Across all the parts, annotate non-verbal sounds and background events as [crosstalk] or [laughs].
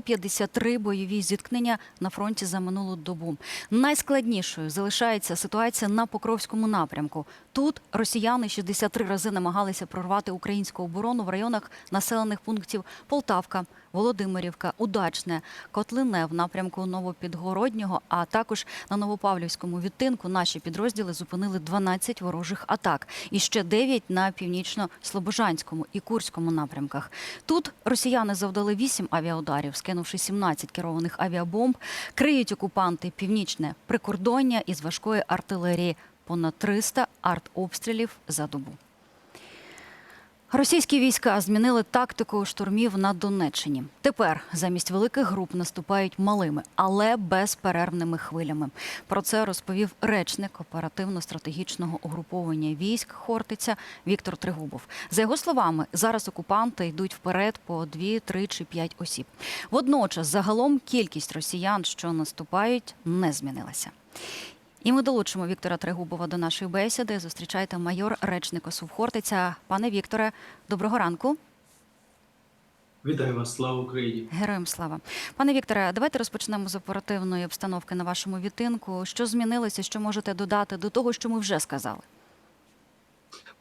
53 бойові зіткнення на фронті за минулу добу. Найскладнішою залишається ситуація на Покровському напрямку. Тут росіяни 63 рази намагалися прорвати українську оборону в районах населених пунктів Полтавка, Володимирівка, Удачне, Котлине в напрямку Новопідгороднього, а також на Новопавлівському відтинку наші підрозділи зупинили 12 ворожих атак і ще 9 на північно-слобожанському і Курському напрямках. Тут росіяни завдали 8 авіаударів, скинувши 17 керованих авіабомб. Криють окупанти північне прикордоння із важкої артилерії. Понад 300 артобстрілів за добу. Російські війська змінили тактику штурмів на Донеччині. Тепер замість великих груп наступають малими, але безперервними хвилями. Про це розповів речник оперативно-стратегічного угруповання військ Хортиця Віктор Тригубов. За його словами, зараз окупанти йдуть вперед по 2, 3 чи 5 осіб. Водночас, загалом, кількість росіян, що наступають, не змінилася. І ми долучимо Віктора Трегубова до нашої бесіди. Зустрічайте майор речника Сувхортиця. Пане Вікторе, доброго ранку. Вітаю вас, слава Україні. Героям слава. Пане Вікторе, давайте розпочнемо з оперативної обстановки на вашому відтинку. Що змінилося, що можете додати до того, що ми вже сказали?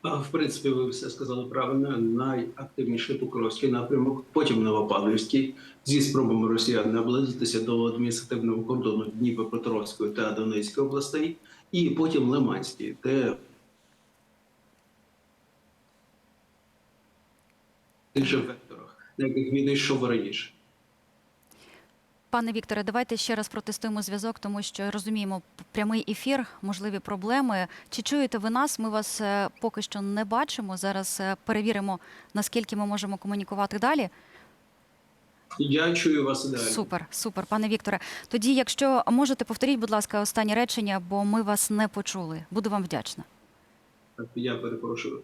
В принципі, ви все сказали правильно. Найактивніший Покровський напрямок, потім Новопавлівський, зі спробами росіян наблизитися до адміністративного кордону Дніпропетровської та Донецької областей, і потім Лиманський, де інших векторах, на яких він йшов раніше. Пане Вікторе, давайте ще раз протестуємо зв'язок, тому що розуміємо прямий ефір, можливі проблеми. Чи чуєте ви нас? Ми вас е, поки що не бачимо. Зараз е, перевіримо, наскільки ми можемо комунікувати далі. Я чую вас ідеально. Супер, супер, пане Вікторе. Тоді, якщо можете, повторіть, будь ласка, останнє речення, бо ми вас не почули. Буду вам вдячна. Я перепрошую.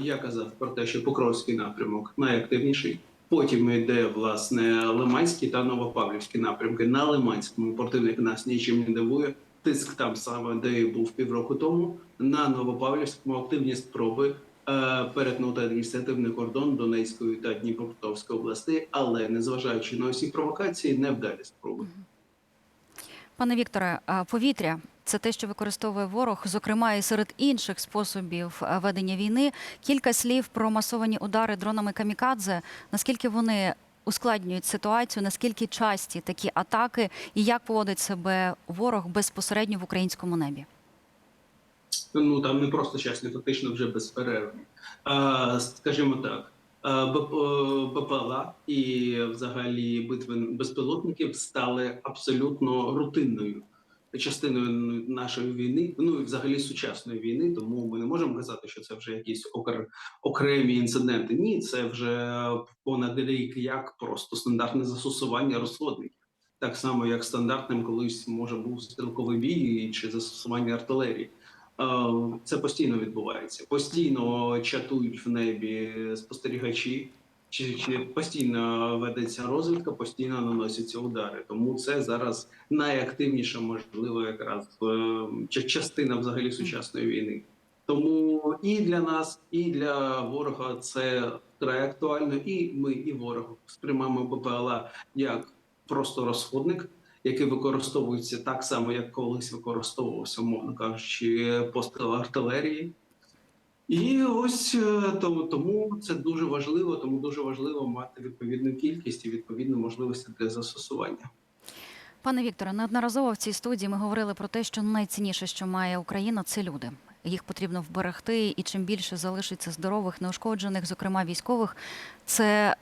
Я казав про те, що Покровський напрямок найактивніший. Потім йде власне Лиманський та Новопавлівський напрямки. На Лиманському противник нас нічим не дивує. Тиск там саме, де і був півроку тому. На Новопавлівському активні спроби е, перетнути адміністративний кордон Донецької та Дніпропетровської областей, але незважаючи на усі провокації, невдалі спроби. Пане Вікторе, повітря це те, що використовує ворог, зокрема і серед інших способів е, ведення війни. Кілька слів про масовані удари дронами камікадзе. Наскільки вони ускладнюють ситуацію, наскільки часті такі атаки, і як поводить себе ворог безпосередньо в українському небі? Ну там не просто часні, фактично вже безперервні. А, скажімо так, БПЛА і взагалі битви безпілотників стали абсолютно рутинною частиною нашої війни, ну і взагалі сучасної війни. Тому ми не можемо казати, що це вже якісь окр... окремі інциденти. Ні, це вже понад рік як просто стандартне застосування розходників. Так само, як стандартним колись може був стрілковий бій чи застосування артилерії. Це постійно відбувається. Постійно чатують в небі спостерігачі, чи, чи постійно ведеться розвідка, постійно наносяться удари. Тому це зараз найактивніша, можливо, якраз е, частина взагалі сучасної війни. Тому і для нас, і для ворога це вкрай актуально. І ми, і ворог сприймаємо БПЛА як просто розходник який використовується так само, як колись використовувався, умовно кажучи, постріл артилерії. І ось е, тому, це дуже важливо, тому дуже важливо мати відповідну кількість і відповідну можливості для застосування. Пане Вікторе, неодноразово в цій студії ми говорили про те, що найцінніше, що має Україна, це люди. Їх потрібно вберегти, і чим більше залишиться здорових, неушкоджених, зокрема військових, це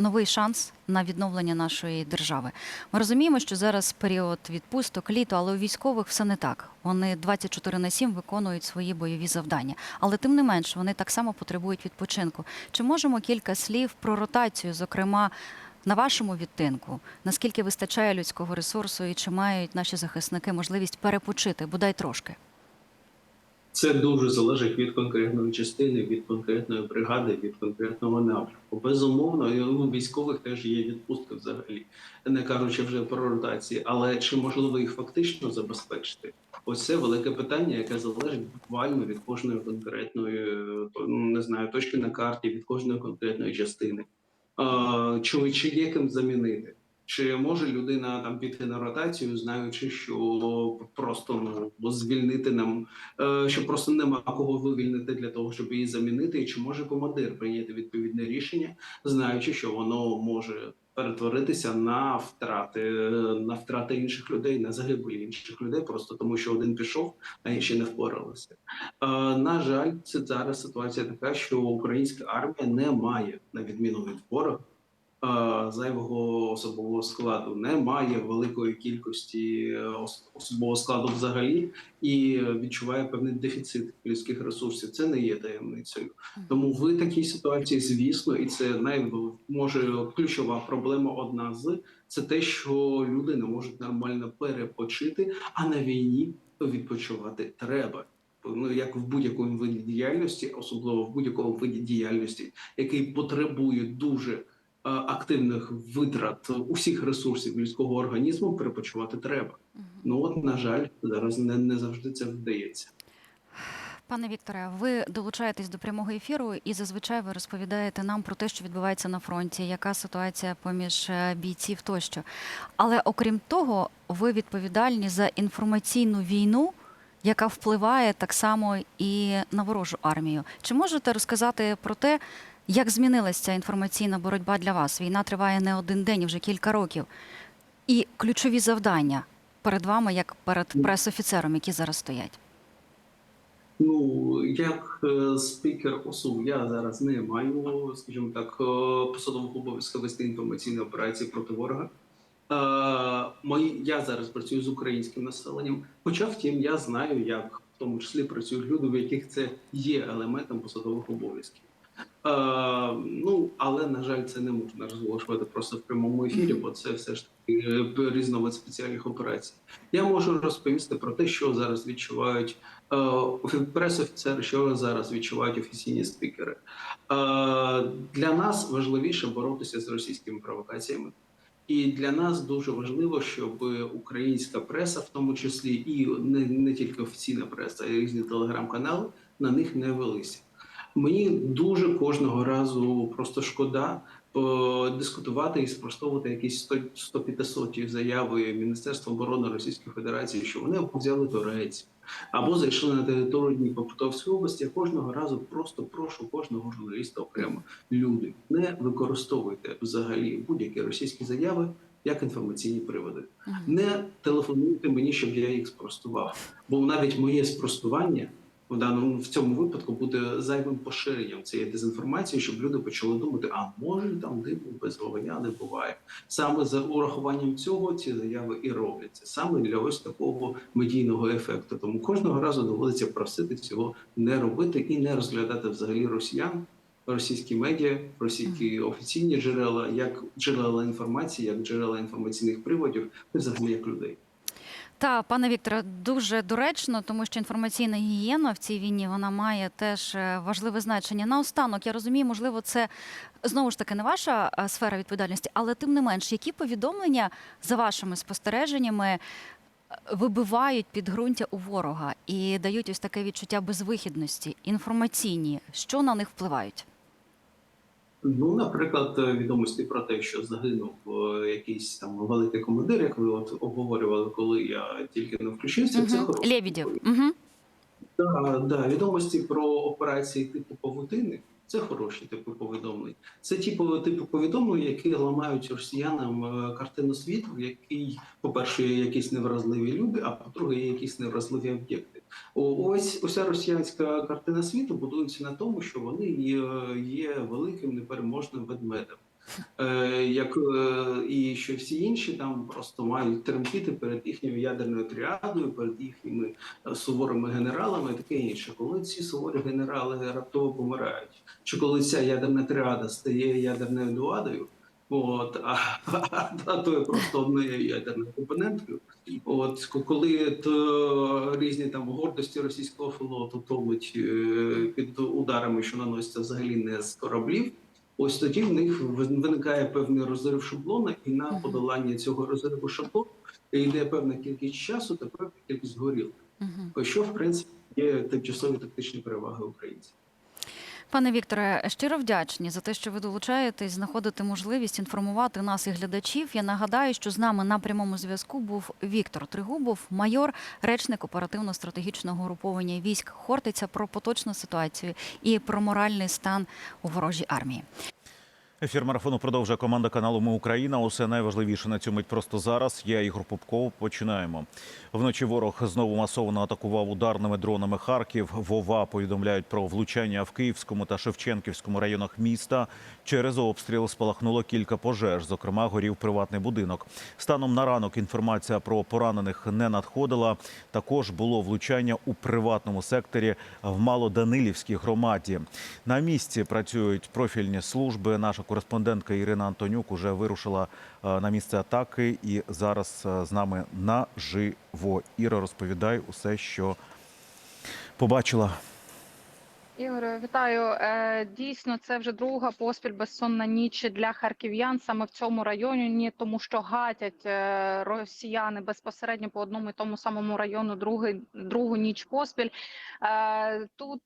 новий шанс на відновлення нашої держави. Ми розуміємо, що зараз період відпусток, літо, але у військових все не так. Вони 24 на 7 виконують свої бойові завдання, але тим не менш вони так само потребують відпочинку. Чи можемо кілька слів про ротацію, зокрема? На вашому відтинку наскільки вистачає людського ресурсу, і чи мають наші захисники можливість перепочити, бодай трошки? Це дуже залежить від конкретної частини, від конкретної бригади, від конкретного напрямку. Безумовно, у військових теж є відпустки взагалі, не кажучи вже про ротації. Але чи можливо їх фактично забезпечити? Ось це велике питання, яке залежить буквально від кожної конкретної не знаю точки на карті, від кожної конкретної частини. Чи, чи є ким замінити? Чи може людина там піти на ротацію, знаючи, що просто ну звільнити нам, е, що просто нема кого вивільнити для того, щоб її замінити, і чи може командир прийняти відповідне рішення, знаючи, що воно може перетворитися на втрати, на втрати інших людей, на загибель інших людей, просто тому що один пішов, а інші не впоралися. Е, на жаль, це зараз ситуація така, що українська армія не має, на відміну від ворога, зайвого особового складу, не має великої кількості е, особового складу взагалі і відчуває певний дефіцит людських ресурсів. Це не є таємницею. Тому в такій ситуації, звісно, і це най може ключова проблема. Одна з це те, що люди не можуть нормально перепочити, а на війні відпочивати треба. Ну як в будь-якому виді діяльності, особливо в будь-якому виді діяльності, який потребує дуже активних витрат усіх ресурсів людського організму, перепочивати треба. Ну от на жаль, зараз не, не завжди це вдається. Пане Вікторе, ви долучаєтесь до прямого ефіру і зазвичай ви розповідаєте нам про те, що відбувається на фронті, яка ситуація поміж е, бійців тощо. Але окрім того, ви відповідальні за інформаційну війну, яка впливає так само і на ворожу армію. Чи можете розказати про те, як змінилася інформаційна боротьба для вас? Війна триває не один день, вже кілька років. І ключові завдання перед вами, як перед прес-офіцером, які зараз стоять. Ну, як е, спікер ОСУ, я зараз не маю, скажімо так, е, посадового обов'язку вести інформаційні операції проти ворога. Е, мої, я зараз працюю з українським населенням. Хоча, втім, я знаю, як в тому числі працюють люди, в яких це є елементом посадових обов'язків. Е, ну, але на жаль, це не можна розголошувати просто в прямому ефірі, бо це все ж таки е, різновид спеціальних операцій. Я можу розповісти про те, що зараз відчувають е, прес-офіцери, що зараз відчувають офіційні спікери. Для нас важливіше боротися з російськими провокаціями. І для нас дуже важливо, щоб українська преса, в тому числі і не, не тільки офіційна преса, а різні телеграм-канали на них не велися. Мені дуже кожного разу просто шкода е, дискутувати і спростовувати якісь 100 150 заяви Міністерства оборони Російської Федерації, що вони взяли Турець або зайшли на територію Дніпропетровської області. Я кожного разу просто прошу кожного журналіста окремо люди не використовуйте взагалі будь-які російські заяви як інформаційні приводи. Не телефонуйте мені, щоб я їх спростував, бо навіть моє спростування в даному в цьому випадку буде зайвим поширенням цієї дезінформації, щоб люди почали думати, а може там диву без вогня не буває. Саме за урахуванням цього ці заяви і робляться саме для ось такого медійного ефекту. Тому кожного разу доводиться просити цього не робити і не розглядати взагалі росіян. Російські медіа, російські офіційні джерела, як джерела інформації, як джерела інформаційних приводів, і взагалі як людей. Та пане Вікторе, дуже доречно, тому що інформаційна гігієна в цій війні вона має теж е, важливе значення. Наостанок я розумію, можливо, це знову ж таки не ваша е, сфера відповідальності, але тим не менш, які повідомлення за вашими спостереженнями е, вибивають підґрунтя у ворога і дають ось таке відчуття безвихідності, інформаційні, що на них впливають? Ну, наприклад, е, відомості про те, що загинув е, якийсь там великий командир, як ви от обговорювали, коли я тільки не включився. Це Мгм. хороше. Угу. Да, да, відомості про операції типу павутини це хороші типи повідомлень. Це ті пов- типи повідомлень, які ламають росіянам е, картину світу, в якій, по-перше, є якісь невразливі люди, а по-друге, є якісь невразливі об'єкти. Ось уся росіянська картина світу будується на тому, що вони є, є великим непереможним ведмедем. Е, як е, і що всі інші там просто мають тремтіти перед їхньою ядерною тріадою, перед їхніми е, суворими генералами і таке інше. Коли ці суворі генерали раптово помирають, чи коли ця ядерна тріада стає ядерною дуадою, от а, [laughs] а то є просто однією ядерною компоненткою. От коли то різні там гордості російського флоту тонуть е, під ударами, що наносяться взагалі не з кораблів. Ось тоді в них виникає певний розрив шаблона, і на подолання цього розриву шаблону йде певна кількість часу та певна кількість горіл. Угу. Що в принципі є тимчасові тактичні переваги українців. Пане Вікторе, щиро вдячні за те, що ви долучаєтесь, знаходите можливість інформувати нас і глядачів. Я нагадаю, що з нами на прямому зв'язку був Віктор Тригубов, майор, речник оперативно-стратегічного груповання військ Хортиця про поточну ситуацію і про моральний стан у ворожій армії. Ефір марафону продовжує команда каналу Ми Україна. Усе найважливіше на цю мить просто зараз. Я Ігор Попков. Починаємо. Вночі ворог знову масово атакував ударними дронами Харків. Вова повідомляють про влучання в Київському та Шевченківському районах міста. Через обстріл спалахнуло кілька пожеж. Зокрема, горів приватний будинок. Станом на ранок інформація про поранених не надходила. Також було влучання у приватному секторі в Малоданилівській громаді. На місці працюють профільні служби. Наша кореспондентка Ірина Антонюк уже вирушила е, на місце атаки і зараз е, з нами наживо. Іра, розповідай усе, що побачила. Ігоре, вітаю. Е, Дійсно, це вже друга поспіль безсонна ніч для харків'ян саме в цьому районі, тому що гатять е, росіяни безпосередньо по одному і тому самому району другий, другу ніч поспіль. Е, Тут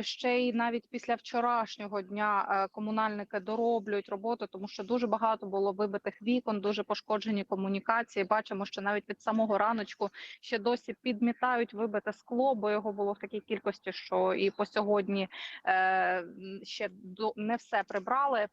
ще й навіть після вчорашнього дня комунальники дороблюють роботу, тому що дуже багато було вибитих вікон, дуже пошкоджені комунікації. Бачимо, що навіть від самого раночку ще досі підмітають вибите скло, бо його було в такій кількості, що і по сьогодні ще до не все прибрали.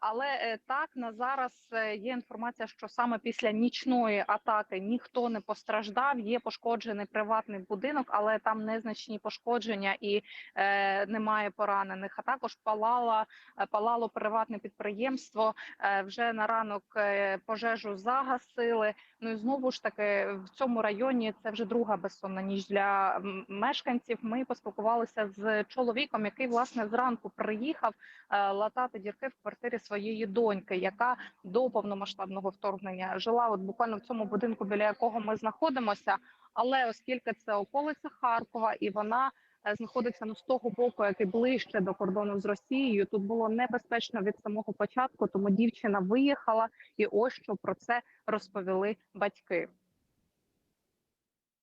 Але е, так на зараз е, є інформація, що саме після нічної атаки ніхто не постраждав. Є пошкоджений приватний будинок, але там незначні пошкодження і е, немає поранених. А також палала е, палало приватне підприємство. Е, вже на ранок е, пожежу загасили. Ну і знову ж таки в цьому районі це вже друга безсонна ніч для мешканців. Ми поспілкувалися з чоловіком, який власне зранку приїхав е, латати дірки в квартирі своєї доньки, яка до повномасштабного вторгнення жила от буквально в цьому будинку, біля якого ми знаходимося. Але оскільки це околиця Харкова, і вона е, знаходиться ну з того боку, який ближче до кордону з Росією, тут було небезпечно від самого початку. Тому дівчина виїхала, і ось що про це розповіли батьки.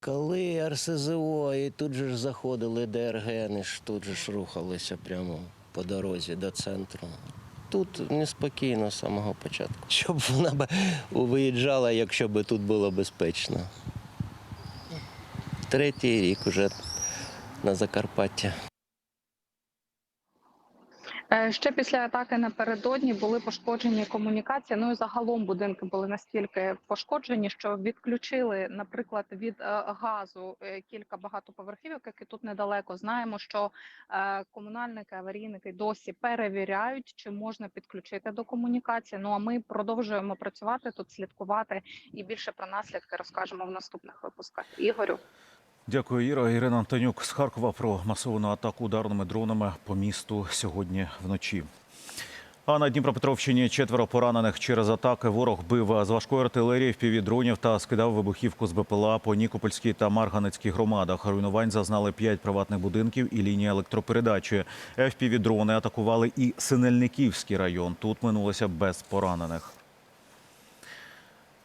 Коли РСЗО і тут же ж заходили ДРГ, тут же ж рухалися прямо по дорозі до центру. Тут неспокійно з самого початку. Щоб вона б виїжджала, якщо б тут було безпечно. Третій рік уже на Закарпаття. Е, Ще після атаки напередодні були пошкоджені комунікації. Ну і загалом будинки були настільки пошкоджені, що відключили, наприклад, від е, газу е, кілька багатоповерхівок, які тут недалеко. Знаємо, що комунальники, аварійники досі перевіряють, чи можна підключити до комунікації. Ну а ми продовжуємо працювати тут, слідкувати і більше про наслідки розкажемо в наступних випусках. Ігорю. Дякую, Іра. Ірина Антонюк з Харкова про масовану атаку ударними дронами по місту сьогодні вночі. А на Дніпропетровщині четверо поранених через атаки. Ворог бив з важкої артилерії, впівдронів та скидав вибухівку з БПЛА по Нікопольській та Марганецькій громадах. Руйнувань зазнали п'ять приватних будинків і лінія електропередачі. ФПВ-дрони атакували і Синельниківський район. Тут минулося без поранених.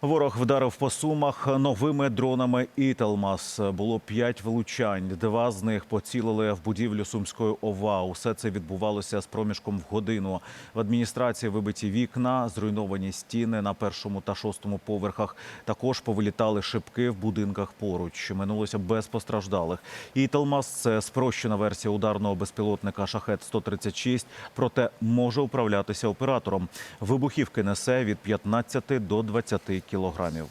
Ворог вдарив по сумах новими дронами «Італмас». Було п'ять влучань. Два з них поцілили в будівлю Сумської ОВА. Усе це відбувалося з проміжком в годину. В адміністрації вибиті вікна, зруйновані стіни на першому та шостому поверхах. Також повилітали шибки в будинках поруч. Минулося без постраждалих. «Італмас» – це спрощена версія ударного безпілотника «Шахет-136», проте може управлятися оператором. Вибухівки несе від 15 до 20 кілограмів.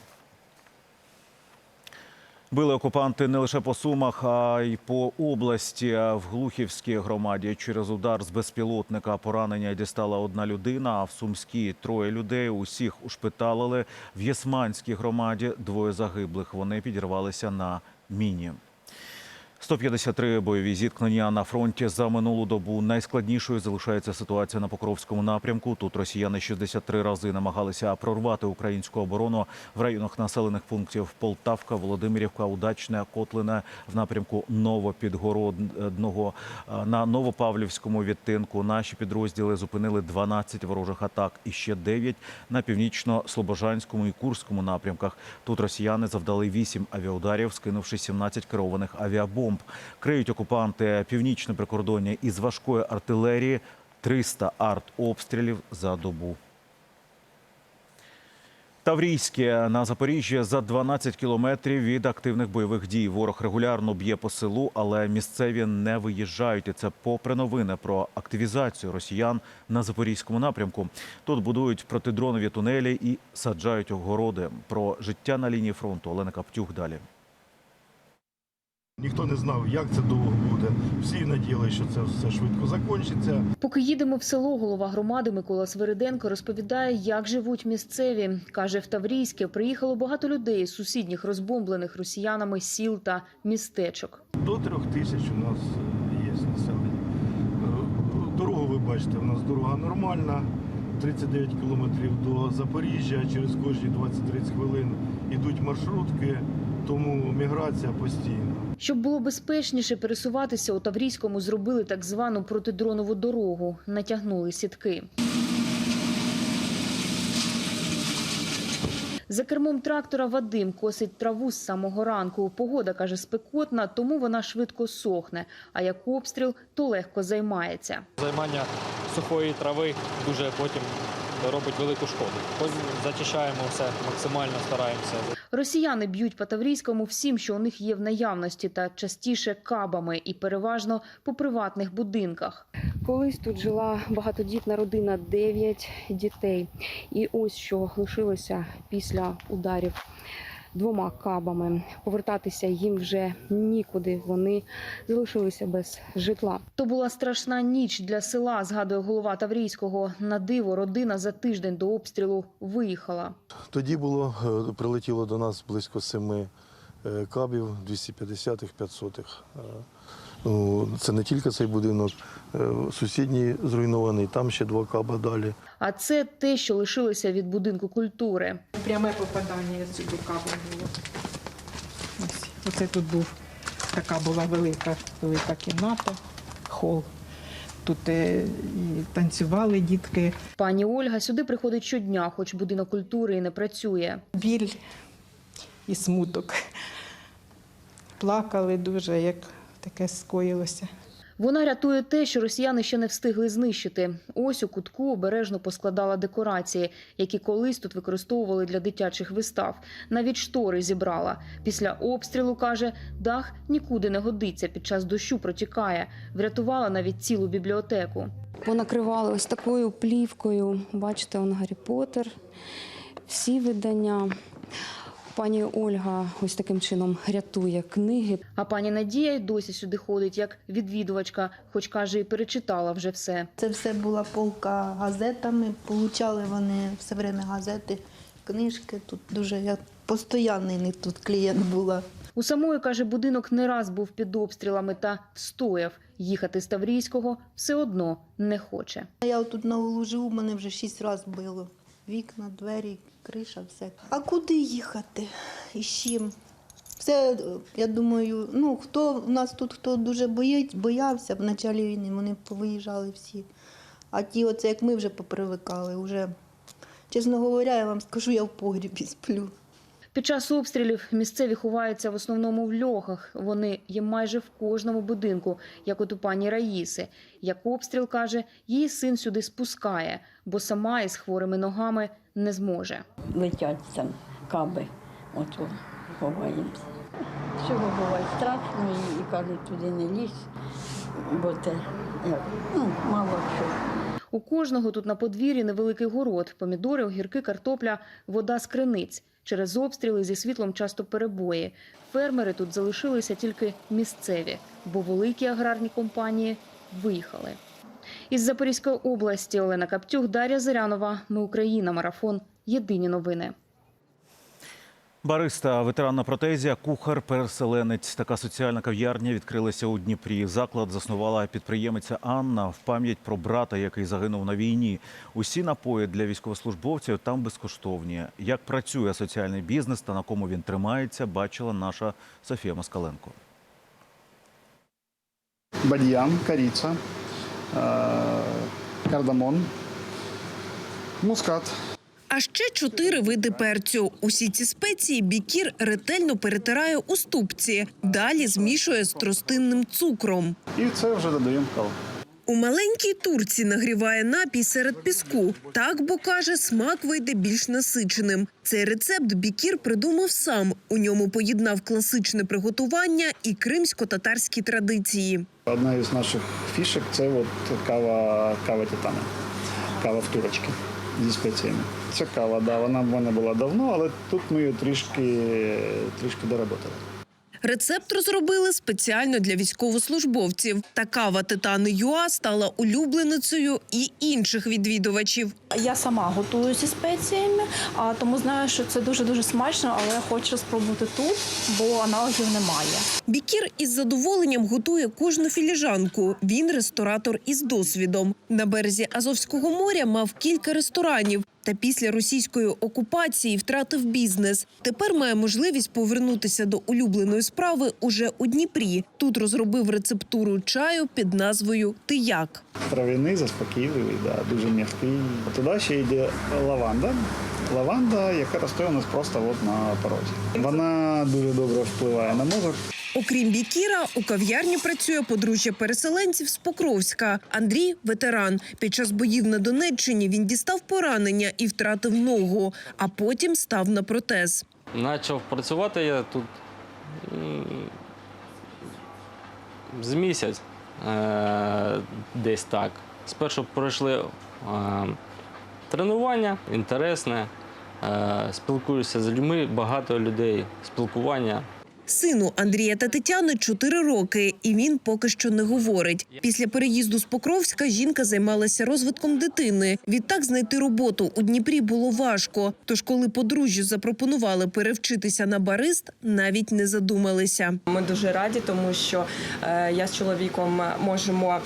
Били окупанти не лише по Сумах, а й по області. В Глухівській громаді через удар з безпілотника поранення дістала одна людина. А в Сумській троє людей. Усіх ушпиталили. В Єсманській громаді двоє загиблих. Вони підірвалися на міні. 153 бойові зіткнення на фронті за минулу добу. Найскладнішою залишається ситуація на Покровському напрямку. Тут росіяни 63 рази намагалися прорвати українську оборону в районах населених пунктів Полтавка, Володимирівка, Удачне, Котлине в напрямку Новопідгородного. На Новопавлівському відтинку наші підрозділи зупинили 12 ворожих атак і ще 9 на північно-слобожанському і Курському напрямках. Тут росіяни завдали 8 авіаударів, скинувши 17 керованих авіабомб. Бомб. Криють окупанти північне прикордоння із важкої артилерії 300 артобстрілів за добу. Таврійське на Запоріжжі за 12 кілометрів від активних бойових дій. Ворог регулярно б'є по селу, але місцеві не виїжджають. І це попри новини про активізацію росіян на запорізькому напрямку. Тут будують протидронові тунелі і саджають огороди. Про життя на лінії фронту Олена Каптюх далі. Ніхто не знав, як це довго буде. Всі надіялися, що це все швидко закінчиться. Поки їдемо в село, голова громади Микола Свириденко розповідає, як живуть місцеві. Каже, в Таврійське приїхало багато людей з сусідніх розбомблених росіянами сіл та містечок. До трьох тисяч у нас е, є населення. Е, Дорогу ви бачите, у нас дорога нормальна. 39 кілометрів до Запоріжжя, через кожні 20-30 хвилин йдуть маршрутки, тому міграція постійна. Щоб було безпечніше пересуватися, у Таврійському зробили так звану протидронову дорогу, натягнули сітки. За кермом трактора Вадим косить траву з самого ранку. Погода, каже, спекотна, тому вона швидко сохне. А як обстріл, то легко займається. Займання сухої трави дуже потім робить велику шкоду. Зачищаємо все, максимально стараємося. Росіяни б'ють по Таврійському всім, що у них є в наявності, та частіше кабами і переважно по приватних будинках. Колись тут жила багатодітна родина, 9 дітей. І ось що лишилося після ударів двома кабами. Повертатися їм вже нікуди. Вони залишилися без житла. То була страшна ніч для села, згадує голова Таврійського. На диво родина за тиждень до обстрілу виїхала. Тоді було, е, прилетіло до нас близько семи е, кабів, 250-х, 500-х. Ну, це не тільки цей будинок, е, сусідній зруйнований, там ще два каба далі. А це те, що лишилося від будинку культури. Пряме попадання сюди кабель було. Ось, оце тут був така була велика, велика кімната, хол. Тут е, і танцювали дітки. Пані Ольга сюди приходить щодня, хоч будинок культури і не працює. Біль і смуток. Плакали дуже, як таке скоїлося. Вона рятує те, що росіяни ще не встигли знищити. Ось у кутку обережно поскладала декорації, які колись тут використовували для дитячих вистав. Навіть штори зібрала. Після обстрілу каже, дах нікуди не годиться. Під час дощу протікає. Врятувала навіть цілу бібліотеку. Понакривали ось такою плівкою. Бачите, он Гаррі Поттер, всі видання. Пані Ольга ось таким чином рятує книги. А пані Надія й досі сюди ходить як відвідувачка, хоч каже, і перечитала вже все. Це все була полка газетами. Получали вони все время газети, книжки. Тут дуже я постійний не тут клієнт була. У самої каже, будинок не раз був під обстрілами та встояв. Їхати з Таврійського все одно не хоче. Я тут на живу, мене вже шість разів било. Вікна, двері, криша, все. А куди їхати? І з чим? Все, я думаю, ну хто у нас тут хто дуже боїть, боявся в початку війни, вони повиїжджали всі. А ті, оце як ми вже попривикали, вже, чесно говоря, я вам скажу, я в погрібі сплю. Під час обстрілів місцеві ховаються в основному в льохах. Вони є майже в кожному будинку, як от у пані Раїси. Як обстріл каже, її син сюди спускає, бо сама із хворими ногами не зможе. летять там каби. От ховаємося. Всього буває страшно і, кажуть, туди не лізь, бо як, ну, мало що. У кожного тут на подвір'ї невеликий город, помідори, огірки, картопля, вода з криниць. Через обстріли зі світлом часто перебої. Фермери тут залишилися тільки місцеві, бо великі аграрні компанії виїхали. Із Запорізької області Олена Каптюх, Дар'я Зирянова. Ми Україна. Марафон. Єдині новини. Бариста, ветеран на протезі, кухар, переселенець. Така соціальна кав'ярня відкрилася у Дніпрі. Заклад заснувала підприємиця Анна в пам'ять про брата, який загинув на війні. Усі напої для військовослужбовців там безкоштовні. Як працює соціальний бізнес та на кому він тримається, бачила наша Софія Москаленко. бадьян, корица, э, кардамон, мускат. А ще чотири види перцю. Усі ці спеції бікір ретельно перетирає у ступці. Далі змішує з тростинним цукром. І це вже додаємо каву. У маленькій турці нагріває напій серед піску. Так, бо каже, смак вийде більш насиченим. Цей рецепт бікір придумав сам. У ньому поєднав класичне приготування і кримсько-татарські традиції. Одна із наших фішек це от кава, кава титана. Кава в турочці зі спеціями. Це кава, да, вона в мене була давно, але тут ми її трішки, трішки доработали. Рецепт розробили спеціально для військовослужбовців. Та кава Титани Юа стала улюбленицею і інших відвідувачів. Я сама готую зі спеціями, а тому знаю, що це дуже дуже смачно, але хочу спробувати тут, бо аналогів немає. Бікір із задоволенням готує кожну філіжанку. Він ресторатор із досвідом. На березі Азовського моря мав кілька ресторанів. Та після російської окупації втратив бізнес. Тепер має можливість повернутися до улюбленої справи уже у Дніпрі. Тут розробив рецептуру чаю під назвою Тияк. Трав'яний, заспокійливий, да, дуже м'який. Туди ще йде лаванда. Лаванда, яка росте у нас просто от на порозі. Вона дуже добре впливає на мозок. Окрім бікіра, у кав'ярні працює подружжя переселенців з Покровська. Андрій ветеран. Під час боїв на Донеччині він дістав поранення і втратив ногу, а потім став на протез. Почав працювати я тут з місяць е, десь так. Спершу пройшли е, тренування, інтересне, е, спілкуюся з людьми, багато людей, спілкування. Сину Андрія та Тетяни 4 роки, і він поки що не говорить. Після переїзду з Покровська жінка займалася розвитком дитини. Відтак знайти роботу у Дніпрі було важко. Тож, коли подружжю запропонували перевчитися на барист, навіть не задумалися. Ми дуже раді, тому що е, я з чоловіком можемо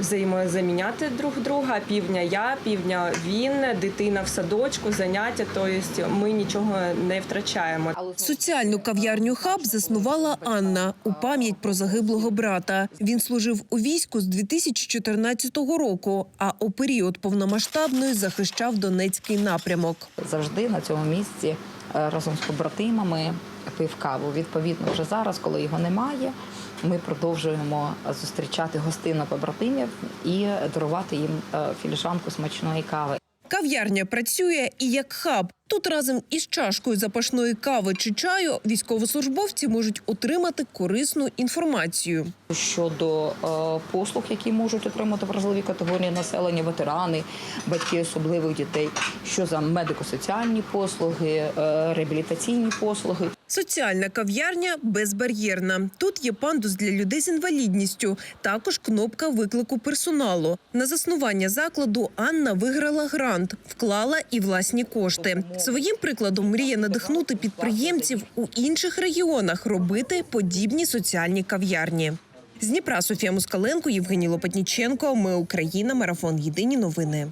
взаємозаміняти друг друга. Півдня я, півдня він, дитина в садочку, заняття. Тобто ми нічого не втрачаємо. Соціальну кав'ярню хаб заснувала Анна у пам'ять про загиблого брата. Він служив у війську з 2014 року, а у період повномасштабної захищав Донецький напрямок. завжди на цьому місці е, разом з побратимами пив каву. Відповідно, вже зараз, коли його немає, ми продовжуємо зустрічати гостину побратимів і дарувати їм е, філіжанку смачної кави. Кав'ярня працює і як хаб. Тут разом із чашкою запашної кави чи чаю військовослужбовці можуть отримати корисну інформацію. Щодо е, послуг, які можуть отримати вразливі категорії населення, ветерани, батьки особливих дітей, що за медико-соціальні послуги, е, реабілітаційні послуги. Соціальна кав'ярня безбар'єрна. Тут є пандус для людей з інвалідністю, також кнопка виклику персоналу. На заснування закладу Анна виграла грант, вклала і власні кошти. Своїм прикладом мріє надихнути підприємців у інших регіонах робити подібні соціальні кав'ярні. З Дніпра Софія Москаленко, Євгеній Лопатніченко. Ми Україна. Марафон. Єдині новини.